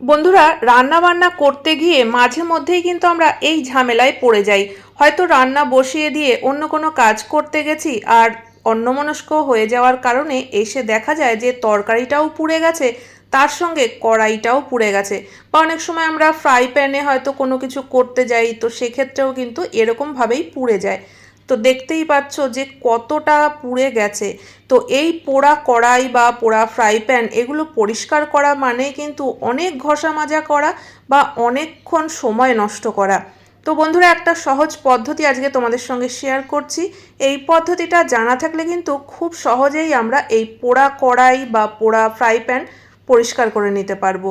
বন্ধুরা রান্না বান্না করতে গিয়ে মাঝে মধ্যেই কিন্তু আমরা এই ঝামেলায় পড়ে যাই। হয়তো রান্না বসিয়ে দিয়ে অন্য কোনো কাজ করতে গেছি আর অন্যমনস্ক হয়ে যাওয়ার কারণে এসে দেখা যায় যে তরকারিটাও পুড়ে গেছে, তার সঙ্গে কড়াইটাও পুড়ে গেছে বা অনেক সময় আমরা ফ্রাই প্যানে হয়তো কোনো কিছু করতে যাই, তো সেক্ষেত্রেও কিন্তু এরকমভাবেই পুড়ে যায়। তো দেখতেই পাচ্ছ যে কতটা পুড়ে গেছে। তো এই পোড়া কড়াই বা পোড়া ফ্রাই প্যান এগুলো পরিষ্কার করা মানে কিন্তু অনেক ঘষা মাজা করা বা অনেকক্ষণ সময় নষ্ট করা। তো বন্ধুরা, একটা সহজ পদ্ধতি আজকে তোমাদের সঙ্গে শেয়ার করছি। এই পদ্ধতিটা জানা থাকলে কিন্তু খুব সহজেই আমরা এই পোড়া কড়াই বা পোড়া ফ্রাই প্যান পরিষ্কার করে নিতে পারব।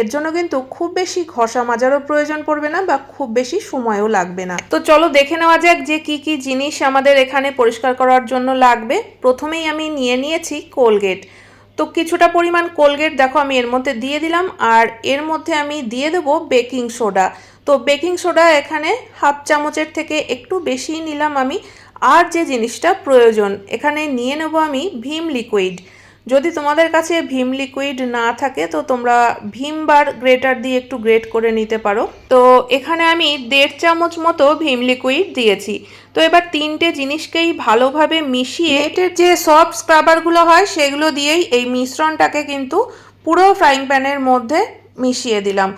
এর জন্য কিন্তু খুব বেশি ঘষা মাজারও প্রয়োজন পড়বে না বা খুব বেশি সময়ও লাগবে না। তো চলো দেখে নেওয়া যাক যে কি কি জিনিস আমাদের এখানে পরিষ্কার করার জন্য লাগবে। প্রথমেই আমি নিয়ে নিয়েছি কোলগেট। তো কিছুটা পরিমাণ কোলগেট দেখো আমি এর মধ্যে দিয়ে দিলাম আর এর মধ্যে আমি দিয়ে দেবো বেকিং সোডা। তো বেকিং সোডা এখানে হাফ চামচের থেকে একটু বেশি নিলাম আমি। আর যে জিনিসটা প্রয়োজন, এখানে নিয়ে নেব আমি ভীম লিকুইড। যদি তোমাদের কাছে ভীম লিকুইড না থাকে, তো তোমরা ভীম বার গ্রেটার দিয়ে একটু গ্রেট করে নিতে পারো। তো এখানে আমি দেড় চামচ মতো ভীম লিকুইড দিয়েছি। তো এবার তিনটে জিনিসকেই ভালোভাবে মিশিয়ে এটের যে সফট স্ক্রাবারগুলো হয়, সেগুলো দিয়েই এই মিশ্রণটাকে কিন্তু পুরো ফ্রাইং প্যানের মধ্যে মিশিয়ে দিলাম।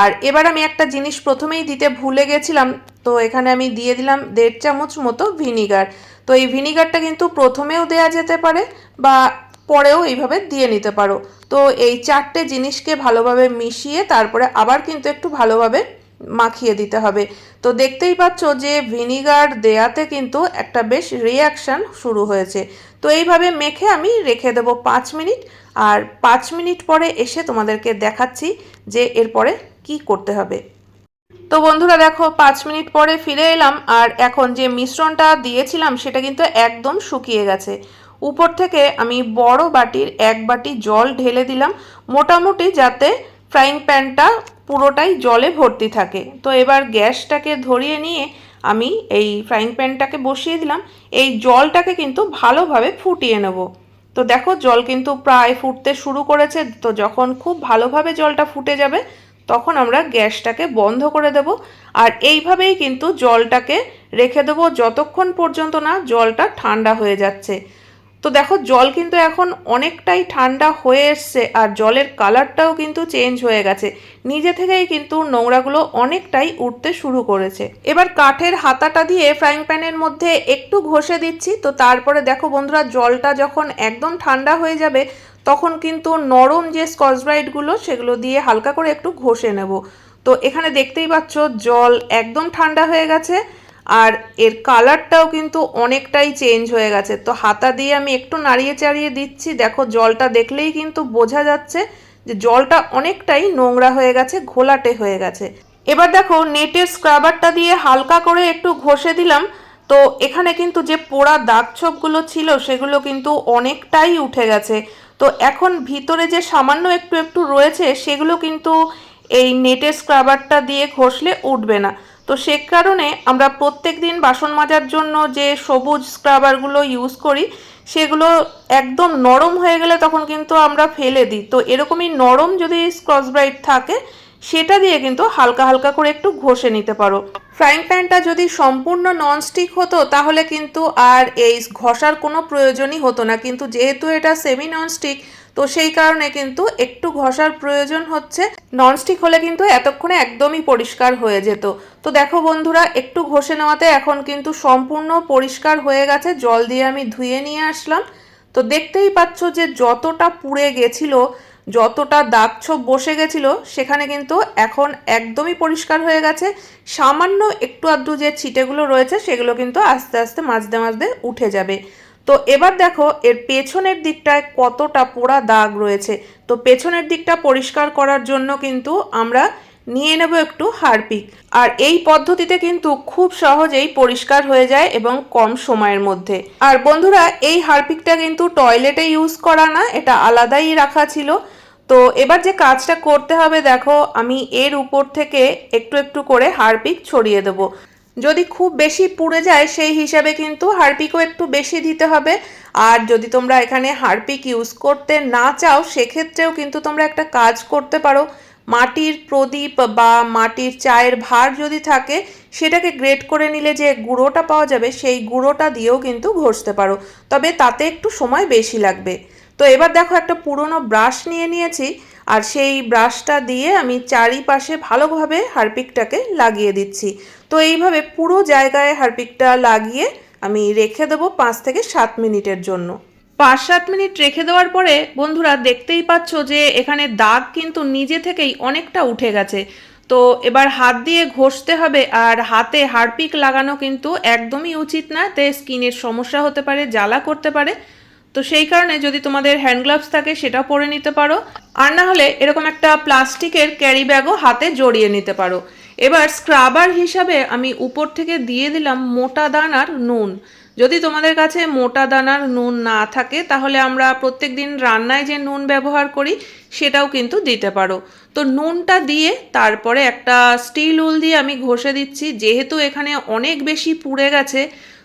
আর এবার আমি একটা জিনিস প্রথমেই দিতে ভুলে গেছিলাম, তো এখানে আমি দিয়ে দিলাম দেড় চামচ মতো ভিনিগার তো এই ভিনিগারটা কিন্তু প্রথমেও দেয়া যেতে পারে বা পরেও এইভাবে দিয়ে নিতে পারো। তো এই চারটে জিনিসকে ভালোভাবে মিশিয়ে তারপরে আবার কিন্তু একটু ভালোভাবে মাখিয়ে দিতে হবে। তো দেখতেই পাচ্ছ যে ভিনিগার দেয়াতে কিন্তু একটা বেশ রিয়াকশান শুরু হয়েছে। তো এইভাবে মেখে আমি রেখে দেবো পাঁচ মিনিট। আর পাঁচ মিনিট পরে এসে তোমাদেরকে দেখাচ্ছি যে এরপরে কি করতে হবে। তো বন্ধুরা দেখো, পাঁচ মিনিট পরে ফিরে এলাম। আর এখন যে মিশ্রণটা দিয়েছিলাম সেটা কিন্তু একদম শুকিয়ে গেছে। উপর থেকে আমি বড় বাটির এক বাটি জল ঢেলে দিলাম, মোটামুটি যাতে ফ্রাইং প্যানটা পুরোটাই জলে ভর্তি থাকে। তো এবার গ্যাসটাকে ধরিয়ে নিয়ে আমি এই ফ্রাইং প্যানটাকে বসিয়ে দিলাম। এই জলটাকে কিন্তু ভালোভাবে ফুটিয়ে নেব। তো দেখো, জল কিন্তু প্রায় ফুটতে শুরু করেছে। তো যখন খুব ভালোভাবে জলটা ফুটে যাবে, তখন আমরা গ্যাসটাকে বন্ধ করে দেব। আর এইভাবেই কিন্তু জলটাকে রেখে দেবো, যতক্ষণ পর্যন্ত না জলটা ঠান্ডা হয়ে যাচ্ছে। তো দেখো, জল কিন্তু এখন অনেকটাই ঠান্ডা হয়ে এসছে আর জলের কালারটাও কিন্তু চেঞ্জ হয়ে গেছে। নিজে থেকেই কিন্তু নোংরাগুলো অনেকটাই উঠতে শুরু করেছে। এবার কাঠের হাতাটা দিয়ে ফ্রাইং প্যানের মধ্যে একটু ঘষে দিচ্ছি। তো তারপরে দেখো বন্ধুরা, জলটা যখন একদম ঠান্ডা হয়ে যাবে, তখন কিন্তু নরম যে স্কচ ব্রাইটগুলো সেগুলো দিয়ে হালকা করে একটু ঘষে নেব। তো এখানে দেখতেই পাচ্ছ, জল একদম ঠান্ডা হয়ে গেছে। আর এর কালারটাও কিন্তু অনেকটাই চেঞ্জ হয়ে গেছে। তো হাতা দিয়ে আমি একটু নাড়িয়ে চাড়িয়ে দিচ্ছি। দেখো, জলটা দেখলেই কিন্তু বোঝা যাচ্ছে যে জলটা অনেকটাই নোংরা হয়ে গেছে, ঘোলাটে হয়ে গেছে। এবার দেখো, নেটের স্ক্রাবারটা দিয়ে হালকা করে একটু ঘষে দিলাম। তো এখানে কিন্তু যে পোড়া দাগ ছোপগুলো ছিল, সেগুলো কিন্তু অনেকটাই উঠে গেছে। তো এখন ভিতরে যে সামান্য একটু একটু রয়েছে, সেগুলো কিন্তু এই নেটের স্ক্রাবারটা দিয়ে ঘষলে উঠবে না। তো সে কারণে আমরা প্রত্যেক দিন বাসন মাজার জন্য যে সবুজ স্ক্রাবারগুলো ইউজ করি, সেগুলো একদম নরম হয়ে গেলে তখন কিন্তু আমরা ফেলে দিই। তো এরকমই নরম যদি স্ক্রচ ব্রাইট থাকে সেটা দিয়ে কিন্তু হালকা হালকা করে একটু ঘষে নিতে পারো। ফ্রাইং প্যানটা যদি সম্পূর্ণ ননস্টিক হতো, তাহলে কিন্তু আর এই ঘষার কোনো প্রয়োজনই হতো না। কিন্তু যেহেতু এটা সেমি ননস্টিক তো সেই কারণে কিন্তু একটু ঘষার প্রয়োজন হচ্ছে। ননস্টিক হলে কিন্তু এতক্ষণে একদমই পরিষ্কার হয়ে যেত। তো দেখো বন্ধুরা, একটু ঘষে নেওয়াতে এখন কিন্তু সম্পূর্ণ পরিষ্কার হয়ে গেছে। জল দিয়ে আমি ধুয়ে নিয়ে আসলাম। তো দেখতেই পাচ্ছ যে যতটা পুড়ে গেছিল যতটা দাগ ছোপ বসে গেছিল, সেখানে কিন্তু এখন একদমই পরিষ্কার হয়ে গেছে। সামান্য একটু আধটু যে ছিটেগুলো রয়েছে, সেগুলো কিন্তু আস্তে আস্তে মাঝদে মাঝদে উঠে যাবে। তো এবার দেখো, এর পেছনের দিকটায় কতটা পোড়া দাগ রয়েছে। তো পেছনের দিকটা পরিষ্কার করার জন্য কিন্তু আমরা নিয়ে নেব একটু হারপিক। আর এই পদ্ধতিতে কিন্তু খুব সহজেই পরিষ্কার হয়ে যায় এবং কম সময়ের মধ্যে। আর বন্ধুরা, এই হারপিকটা কিন্তু টয়লেটে ইউজ করা না, এটা আলাদাই রাখা ছিল। তো এবার যে কাজটা করতে হবে, দেখো, আমি এর উপর থেকে একটু একটু করে হারপিক ছড়িয়ে দেবো। যদি খুব বেশি পুড়ে যায়, সেই হিসাবে কিন্তু হারপিকও একটু বেশি দিতে হবে। আর যদি তোমরা এখানে হারপিক ইউজ করতে না চাও, সেক্ষেত্রেও কিন্তু তোমরা একটা কাজ করতে পারো। মাটির প্রদীপ বা মাটির চায়ের ভার যদি থাকে, সেটাকে গ্রেট করে নিলে যে গুঁড়োটা পাওয়া যাবে, সেই গুঁড়োটা দিয়েও কিন্তু ঘষতে পারো। তবে তাতে একটু সময় বেশি লাগবে। তো এবার দেখো একটা পুরনো ব্রাশ নিয়ে নিয়েছি, আর সেই ব্রাশটা দিয়ে আমি চারিপাশে ভালোভাবে হারপিকটাকে লাগিয়ে দিচ্ছি। তো এইভাবে পুরো জায়গায় হারপিকটা লাগিয়ে আমি রেখে দেবো পাঁচ থেকে সাত মিনিটের জন্য। পাঁচ সাত মিনিট রেখে দেওয়ার পরে বন্ধুরা দেখতেই পাচ্ছ যে এখানে দাগ কিন্তু নিজে থেকেই অনেকটা উঠে গেছে। তো এবার হাত দিয়ে ঘষতে হবে আর হাতে হারপিক লাগানো কিন্তু একদমই উচিত না, তে স্কিনের সমস্যা হতে পারে, জ্বালা করতে পারে। তো সেই কারণে যদি তোমাদের হ্যান্ড গ্লাভস থাকে সেটা পরে নিতে পারো। আর না হলে এরকম একটা প্লাস্টিকের ক্যারি ব্যাগও হাতে জড়িয়ে নিতে পারো। এবার স্ক্রাবার হিসাবে আমি উপর থেকে দিয়ে দিলাম মোটা দানার নুন। যদি তোমাদের কাছে মোটা দানার নুন না থাকে, তাহলে আমরা প্রত্যেক দিন রান্নায় যে নুন ব্যবহার করি, সেটাও কিন্তু দিতে পারো। তো নুনটা দিয়ে তারপরে একটা স্টিল উল দিয়ে আমি ঘষে দিচ্ছি। যেহেতু এখানে অনেক বেশি পুড়ে গেছে,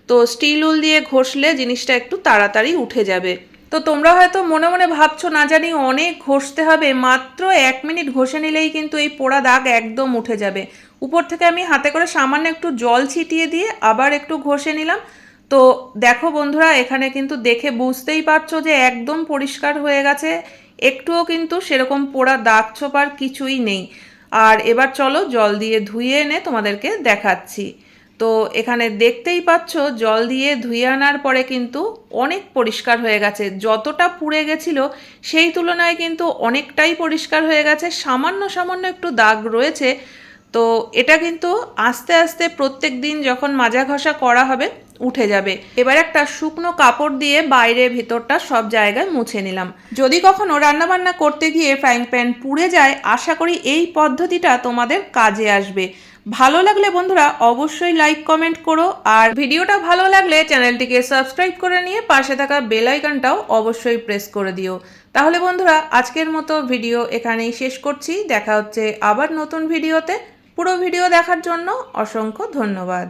তো স্টিল উল দিয়ে ঘষলে জিনিসটা একটু তাড়াতাড়ি উঠে যাবে। তো তোমরা হয়তো মনে মনে ভাবছ, না জানি অনেক ঘষতে হবে, মাত্র এক মিনিট ঘষে নিলেই কিন্তু এই পোড়া দাগ একদম উঠে যাবে। উপর থেকে আমি হাতে করে সামান্য একটু জল ছিটিয়ে দিয়ে আবার একটু ঘষে নিলাম। তো দেখো বন্ধুরা, এখানে কিন্তু দেখে বুঝতেই পারছ যে একদম পরিষ্কার হয়ে গেছে। একটুও কিন্তু সেরকম পোড়া দাগ ছোপার কিছুই নেই। আর এবার চলো জল দিয়ে ধুয়ে এনে তোমাদেরকে দেখাচ্ছি। তো এখানে দেখতেই পাচ্ছ, জল দিয়ে ধুয়ে আনার পরে কিন্তু অনেক পরিষ্কার হয়ে গেছে। যতটা পুড়ে গেছিল, সেই তুলনায় কিন্তু অনেকটাই পরিষ্কার হয়ে গেছে। সামান্য সামান্য একটু দাগ রয়েছে। তো এটা কিন্তু আস্তে আস্তে প্রত্যেক দিন যখন মাজা ঘষা করা হবে উঠে যাবে। এবার একটা শুকনো কাপড় দিয়ে বাইরে ভিতরটা সব জায়গায় মুছে নিলাম। যদি কখনো রান্নাবান্না করতে গিয়ে ফ্রাইং প্যান পুড়ে যায়, আশা করি এই পদ্ধতিটা তোমাদের কাজে আসবে। ভালো লাগলে বন্ধুরা অবশ্যই লাইক, কমেন্ট করো। আর ভিডিওটা ভালো লাগলে চ্যানেলটিকে সাবস্ক্রাইব করে নিয়ে পাশে থাকা বেল আইকনটাও অবশ্যই প্রেস করে দিও। তাহলে বন্ধুরা আজকের মতো ভিডিও এখানেই শেষ করছি। দেখা হচ্ছে আবার নতুন ভিডিওতে। পুরো ভিডিও দেখার জন্য অসংখ্য ধন্যবাদ।